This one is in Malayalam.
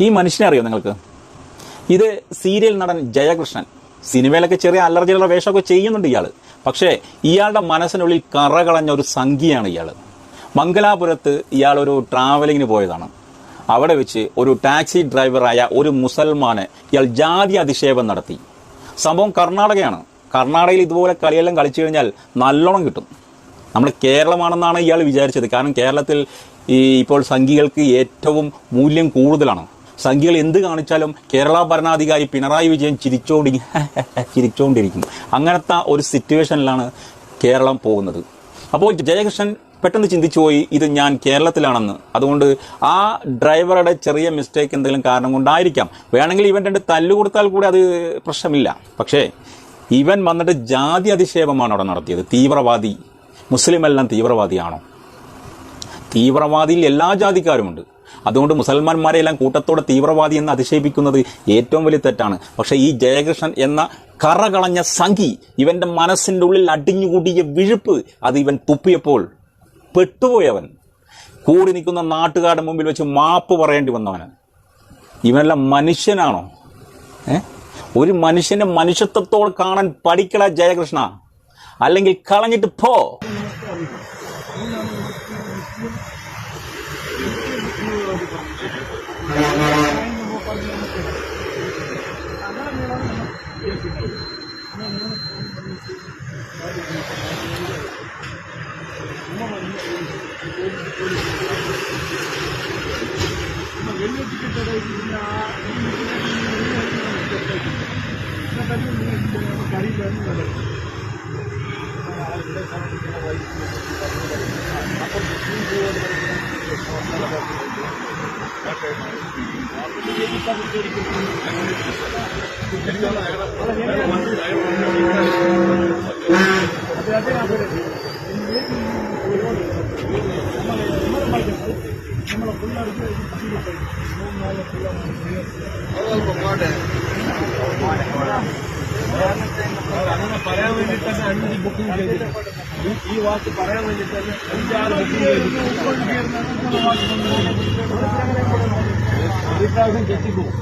ഈ മനുഷ്യനെ അറിയോ നിങ്ങൾക്ക്? ഇത് സീരിയൽ നടൻ ജയകൃഷ്ണൻ. സിനിമയിലൊക്കെ ചെറിയ അലർജിയുള്ള വേഷമൊക്കെ ചെയ്യുന്നുണ്ട് ഇയാൾ പക്ഷേ ഇയാളുടെ മനസ്സിനുള്ളിൽ കറകളഞ്ഞ ഒരു സംഖ്യയാണ് ഇയാൾ മംഗലാപുരത്ത് ഇയാൾ ഒരു ട്രാവലിങ്ങിന് പോയതാണ്. അവിടെ വെച്ച് ഒരു ടാക്സി ഡ്രൈവറായ ഒരു മുസൽമാനെ ഇയാൾ ജാതി അധിക്ഷേപം നടത്തി. സംഭവം കർണാടകയാണ്. കർണാടകയിൽ ഇതുപോലെ കളിയെല്ലാം കളിച്ചു കഴിഞ്ഞാൽ നല്ലോണം കിട്ടും. നമ്മൾ കേരളമാണെന്നാണ് ഇയാൾ വിചാരിച്ചത്. കാരണം കേരളത്തിൽ ഈ ഇപ്പോൾ സംഖ്യകൾക്ക് ഏറ്റവും മൂല്യം കൂടുതലാണ്. സംഘികൾ എന്ത് കാണിച്ചാലും കേരള ഭരണാധികാരി പിണറായി വിജയൻ ചിരിച്ചോണ്ടി ചിരിച്ചോണ്ടിരിക്കും അങ്ങനത്തെ ഒരു സിറ്റുവേഷനിലാണ് കേരളം പോകുന്നത്. അപ്പോൾ ജയകൃഷ്ണൻ പെട്ടെന്ന് ചിന്തിച്ചു പോയി ഇത് ഞാൻ കേരളത്തിലാണെന്ന്. അതുകൊണ്ട് ആ ഡ്രൈവറുടെ ചെറിയ മിസ്റ്റേക്ക് എന്തെങ്കിലും കാരണം കൊണ്ടായിരിക്കാം. വേണമെങ്കിൽ ഇവൻ രണ്ട് തല്ലു കൊടുത്താൽ കൂടെ അത് പ്രശ്നമില്ല. പക്ഷേ ഇവൻ വന്നിട്ട് ജാതി അധിക്ഷേപമാണ് അവിടെ നടത്തിയത്. തീവ്രവാദി. മുസ്ലിമെല്ലാം തീവ്രവാദിയാണോ? തീവ്രവാദിയിൽ എല്ലാ ജാതിക്കാരുമുണ്ട്. അതുകൊണ്ട് മുസൽമാന്മാരെ എല്ലാം കൂട്ടത്തോടെ തീവ്രവാദി എന്ന് അധിക്ഷേപിക്കുന്നത് ഏറ്റവും വലിയ തെറ്റാണ്. പക്ഷേ ഈ ജയകൃഷ്ണൻ എന്ന കറകളഞ്ഞ സംഖി ഇവന്റെ മനസ്സിന്റെ ഉള്ളിൽ അടിഞ്ഞുകൂടിയ വിഴുപ്പ് അത് ഇവൻ തുപ്പിയപ്പോൾ പെട്ടുപോയവൻ. കൂടി നിൽക്കുന്ന നാട്ടുകാരുടെ മുമ്പിൽ വെച്ച് മാപ്പ് പറയേണ്ടി വന്നവന് ഇവനെല്ലാം മനുഷ്യനാണോ? ഏ? ഒരു മനുഷ്യന്റെ മനുഷ്യത്വത്തോട് കാണാൻ പഠിക്കട ജയകൃഷ്ണ. അല്ലെങ്കിൽ കളഞ്ഞിട്ട് പോ. Gracias. അങ്ങനെ പറയാൻ വേണ്ടി തന്നെ അഞ്ച് ബുക്കിംഗ് ചെയ്തിട്ടുണ്ട് ഈ- വാക്ക് പറയാൻ വേണ്ടിയിട്ട് തന്നെ അഞ്ചാറ് ബുക്കിംഗ് ചെയ്തിട്ടുണ്ട് അഭിപ്രായം തെറ്റിപ്പോകും